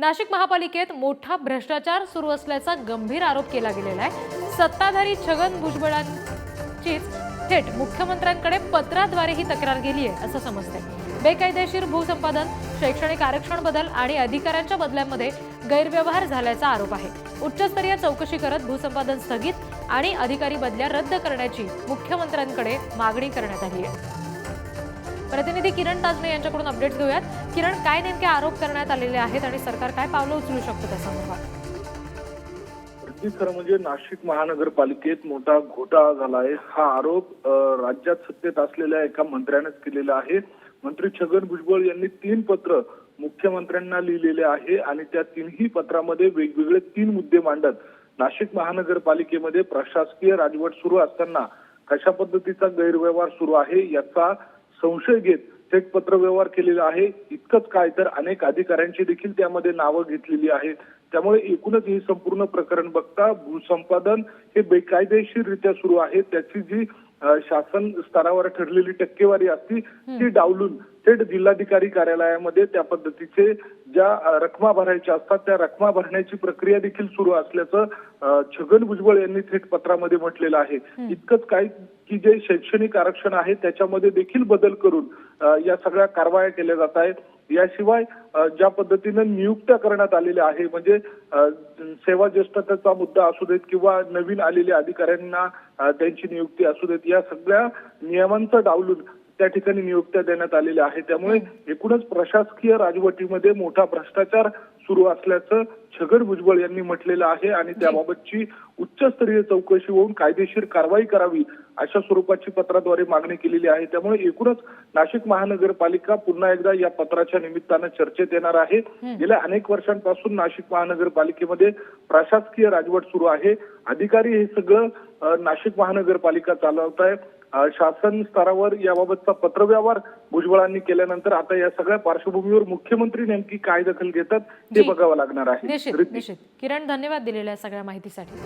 नाशिक महापालिकेत मोठा भ्रष्टाचार सुरू असल्याचा गंभीर आरोप केला गेलेला आहे. सत्ताधारी छगन भुजबळांचीच थेट मुख्यमंत्र्यांकडे पत्राद्वारे ही तक्रार गेली आहे असं समजतंय. बेकायदेशीर भूसंपादन शैक्षणिक आरक्षण बदल आणि अधिकाऱ्यांच्या बदल्यांमध्ये गैरव्यवहार झाल्याचा आरोप आहे. उच्चस्तरीय चौकशी करत भूसंपादन स्थगित आणि अधिकारी बदल्या रद्द करण्याची मुख्यमंत्र्यांकडे मागणी करण्यात आली आहे. प्रतिनिधी किरण ताजने यांच्याकडून अपडेट्स घेऊयात. किरण काय नेमके आरोप करण्यात आलेले आहेत आणि सरकार काय पावलं उचलू शकतं त्या संदर्भात खरं म्हणजे नाशिक महानगरपालिकेत मोठा घोटाळा झाला आहे. हा आरोप राज्यात सत्तेत असलेल्या एका मंत्र्यानेच केलेला आहे. मंत्री छगन भुजबळ यांनी तीन पत्र मुख्यमंत्र्यांना लिहिलेले आहे आणि त्या तीनही पत्रामध्ये वेगवेगळे तीन मुद्दे मांडत नाशिक महानगरपालिकेमध्ये प्रशासकीय राजवट सुरू असताना कशा पद्धतीचा गैरव्यवहार सुरू आहे याचा संशय घेत थेट पत्रव्यवहार केलेला आहे. इतकंच काय तर अनेक अधिकाऱ्यांची देखील त्यामध्ये नावं घेतलेली आहेत. त्यामुळे एकूणच हे संपूर्ण प्रकरण बघता भूसंपादन हे बेकायदेशीररित्या सुरू आहे. त्याची जी शासन स्तरावर ठरलेली टक्केवारी असती ती डावलून थेट जिल्हाधिकारी कार्यालयामध्ये त्या पद्धतीचे ज्या रकमा भरायच्या असतात त्या रकमा भरण्याची प्रक्रिया देखील सुरू असल्याचं छगन भुजबळ यांनी थेट पत्रामध्ये म्हटलेलं आहे. इतकंच काय की जे शैक्षणिक आरक्षण आहे त्याच्यामध्ये देखील बदल करून या सगळ्या कारवाया केल्या जात आहेत. याशिवाय ज्या पद्धतीनं नियुक्त्या करण्यात आलेल्या आहे म्हणजे सेवा ज्येष्ठतेचा मुद्दा असू देत किंवा नवीन आलेल्या अधिकाऱ्यांना त्यांची नियुक्ती असू देत या सगळ्या नियमांचं डावलून त्या ठिकाणी नियुक्त्या देण्यात आलेल्या आहेत. त्यामुळे एकूणच प्रशासकीय राजवटीमध्ये मोठा भ्रष्टाचार सुरू असल्याचं छगन भुजबळ यांनी म्हटलेलं आहे आणि त्याबाबतची उच्चस्तरीय चौकशी होऊन कायदेशीर कारवाई करावी अशा स्वरूपाची पत्राद्वारे मागणी केलेली आहे. त्यामुळे एकूणच नाशिक महानगरपालिका पुन्हा एकदा या पत्राच्या निमित्तानं चर्चेत येणार आहे. गेल्या अनेक वर्षांपासून नाशिक महानगरपालिकेमध्ये प्रशासकीय राजवट सुरू आहे. अधिकारी हे सगळं नाशिक महानगरपालिका चालवत आहे शासन स्तरावर याबाबतचा पत्रव्यवहार भुजबळांनी केल्यानंतर आता या सगळ्या पार्श्वभूमीवर मुख्यमंत्री नेमकी काय दखल घेतात ते. बघावं लागणार आहे निश्चित रिद्धी. निश्चित किरण धन्यवाद दिलेल्या सगळ्या माहितीसाठी